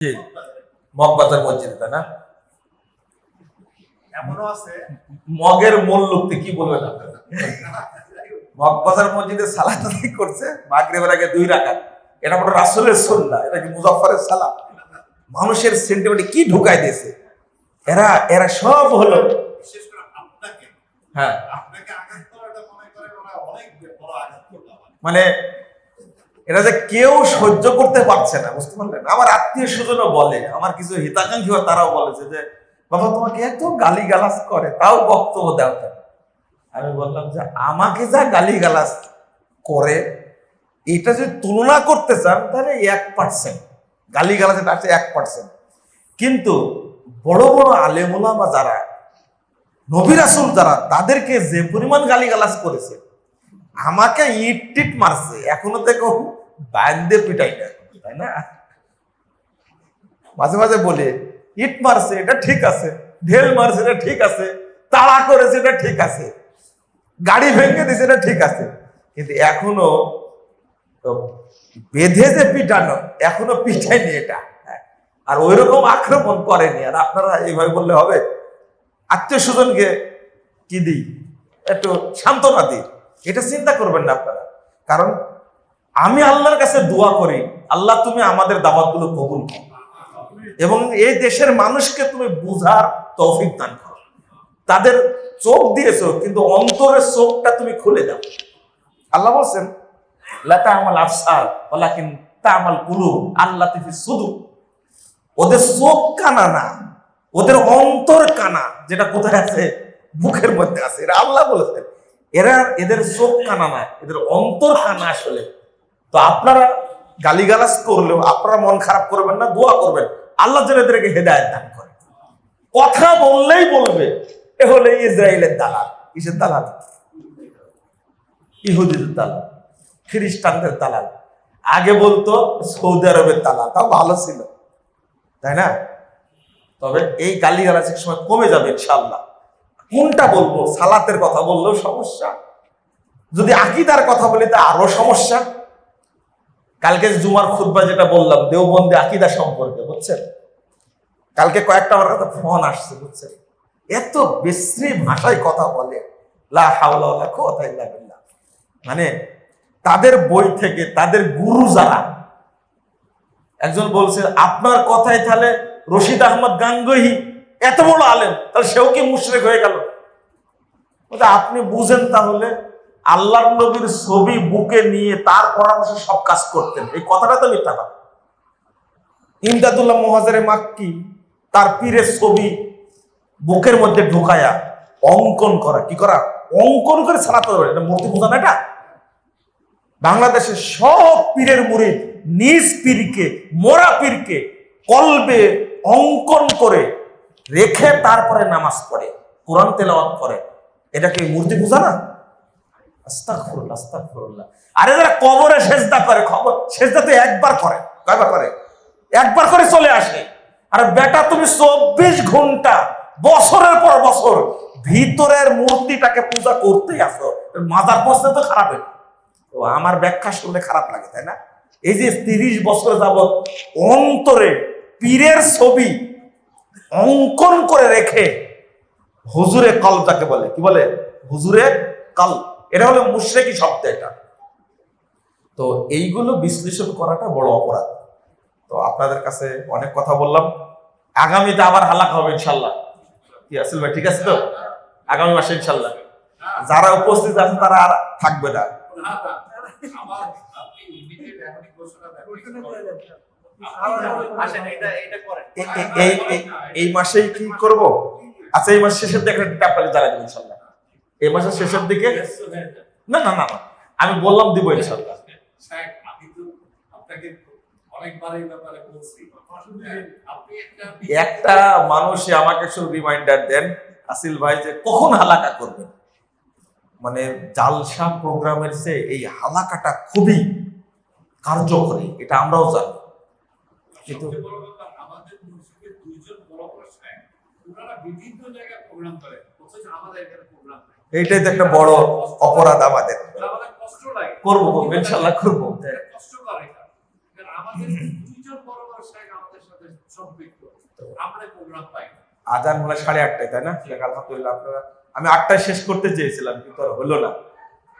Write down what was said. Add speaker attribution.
Speaker 1: জি মগবাজার মসজিদ তাই না?
Speaker 2: এমনও আছে।
Speaker 1: মগের মূল লোকটি কি বলবেন আপনারা? মগবাজার মসজিদে সালাত আদায় করছে মাগরিবের আগে দুই রাকাত। এটা বড় রাসূলের সুন্নাহ এটা কি মুজাফফরের সালাত? মানুষের সেন্টিমেন্টে কি ঢুকাই দিয়েছে? এরা এরা সব হলো হ্যাঁ।
Speaker 2: মনে
Speaker 1: এটা যে কেউ সহ্য করতে পারছে না, বুঝতে পারলেন? আমার আত্মীয় স্বজনও বলে, আমার কিছু হিতাকাঙ্ক্ষী তারাও বলেছে যে বাবা, তোমাকে এত গালি গালাজ করে, তাও বক্তব্য দাও কেন? আমি বললাম যে, আমাকে যা গালি গালাজ করে, এটা যদি তুলনা করতে চান, তাহলে এক পার্সেন্ট গালি গালাজ এটা আছে এক পার্সেন্ট কিন্তু বড় বড় আলেমুলামা যারা, নবী রাসূল যারা, তাদেরকে যে পরিমাণ গালি গালাজ করেছে, আমাকে ইট টিট মারছে, এখনও থেকে বান্ধে পিটাই না, তাই না? মাঝে মাঝে বলে, ইট মারছে, এটা ঠিক আছে। ঢেল মারছে, এটা ঠিক আছে। তাড়া করেছে, এটা ঠিক আছে। গাড়ি ভেঙে দিছে এটা ঠিক আছে। কিন্তু এখনও বেঁধে যে পিটানো, এখনও পিটায়নি এটা। হ্যাঁ। আর ওই রকম আক্রমণ করেনি। আর আপনারা এইভাবে বললে হবে, আত্মীয় স্বজনকে কি দিই? একটু সান্ত্বনা দিই। এটা চিন্তা করবেন না আপনারা। কারণ আমি আল্লাহর কাছে দোয়া করি, আল্লাহ তুমি আমাদের দাওয়াতগুলো কবুল করো। এবং এই দেশের মানুষকে তুমি বুঝার তৌফিক দান করো। তাদের চোখ দিয়েছ, কিন্তু অন্তরের চোখটা তুমি খুলে দাও। আল্লাহ বলছেন লাতা আমাল আফসার ওলাকিন তা আমাল কুলু আল্লাহ তিফি শুধু ওদের চোখ কানা না, ওদের অন্তর কানা, যেটা কোথায় আছে? মুখের মধ্যে আছে। এরা আল্লাহ বলেছেন, এরা এদের চোখ কানা না, এদের অন্তর কানা আসলে তো আপনারা গালিগালাজ করলেও আপনারা মন খারাপ করবেন না, দোয়া করবেন। আল্লাহ যেন এদেরকে হেদায়ত দান করে। কথা বললেই বলবে, এ হলে ইসরায়েলের দালাল। কিসের দালাল? ইহুদিদের দালাল, খ্রিস্টানদের দালাল। আগে বলতো সৌদি আরবের দালাল, তাও ভালো ছিল। তাই না? তবে এই গালি এক সময় কমে যাবে ইনশাল্লাহ কোনটা বলব? সালাতের কথা বললেও সমস্যা। যদি আকিদার কথা বলি, তা আরও সমস্যা। কালকে জুমার খুতবা যেটা বললাম, দেওবন্দি আকিদা সম্পর্কে, বুঝছেন? কালকে কয়েকটা আমার কাছে ফোন আসছে, বুঝছেন? এত বিশ্রী ভাষায় কথা বলে, লা মানে তাদের বই থেকে, তাদের গুরু যারা, একজন বলছে, আপনার কথায় তাহলে রশিদ আহমদ গাঙ্গহি এত বড় আলেম, তাহলে সেও কি মুশরেক হয়ে গেল? আপনি বুঝেন তাহলে আল্লাহর নবীর ছবি বুকে নিয়ে তার পরামর্শে সব কাজ করতেন। এই কথাটা তো মিথ্যা কথা। ইমদাদুল্লাহ মহাজারে মাক্কি তার পীরের ছবি বুকের মধ্যে ঢুকায়া অঙ্কন করা। কি করা? অঙ্কন করে ছাড়াতে হবে এটা মূর্তি পূজা না এটা? বাংলাদেশের সব পীরের মুড়ি নিজ পীরকে, মোরা পীরকে কলবে অঙ্কন করে রেখে তারপরে নামাজ পড়ে, কোরআন তেলাওয়াত করে। এটা কি মূর্তি পূজা না? কবরে সেজদা করে, খবর, সেজদা তো একবার করে। কয়বার করে? একবার করে চলে আসে। আর বেটা, তুমি চব্বিশ ঘণ্টা, বছরের পর বছর ভিতরের মূর্তিটাকে পূজা করতেই আসো। মাদার বসতে তো খারাপ। তো আমার ব্যাখ্যা শুনলে খারাপ লাগে, তাই না? এই যে তিরিশ বছর যাবত অন্তরে পীরের ছবি অঙ্কন করে রেখে হুজুরে কল যাকে বলে, কি বলে? হুজুরে কল। এটা হলো মুশরেকি শব্দ এটা। তো এইগুলো বিশ্লেষণ করাটা বড় অপরাধ। তো আপনাদের কাছে অনেক কথা বললাম। আগামীতে আবার হালাক হবে ইনশাল্লাহ। কি ভাই, ঠিক আছে তো? আগামী মাসে ইনশাল্লাহ। যারা উপস্থিত আছেন তারা আর থাকবে না। এই মাসেই কি করব? আচ্ছা এই মাস শেষের একটা আপনাকে জানাই দেবো ইনশাল্লাহ। এই মাসের শেষের দিকে? না না না না। আমি বললাম দিব।
Speaker 2: আপনি একটা
Speaker 1: মানুষ আমাকে শুধু রিমাইন্ডার দেন আসিল ভাই যে কখন হালাকা করবেন? মানে জালসা প্রোগ্রামের চেয়ে এই হালাকাটা খুবই কার্যকরী এটা আমরাও জানি। কিন্তু
Speaker 2: আমাদের বিভিন্ন জায়গায় প্রোগ্রাম করে। অথচ আমাদের এখানে
Speaker 1: এইটাই তো একটা বড় অপরাধ আমাদের। করব করব ইনশাল্লাহ করব। আজান হলে সাড়ে আটটায় তাই না? আলহামদুলিল্লাহ আপনারা আমি আটটায় শেষ করতে চেয়েছিলাম কিন্তু আর হলো না।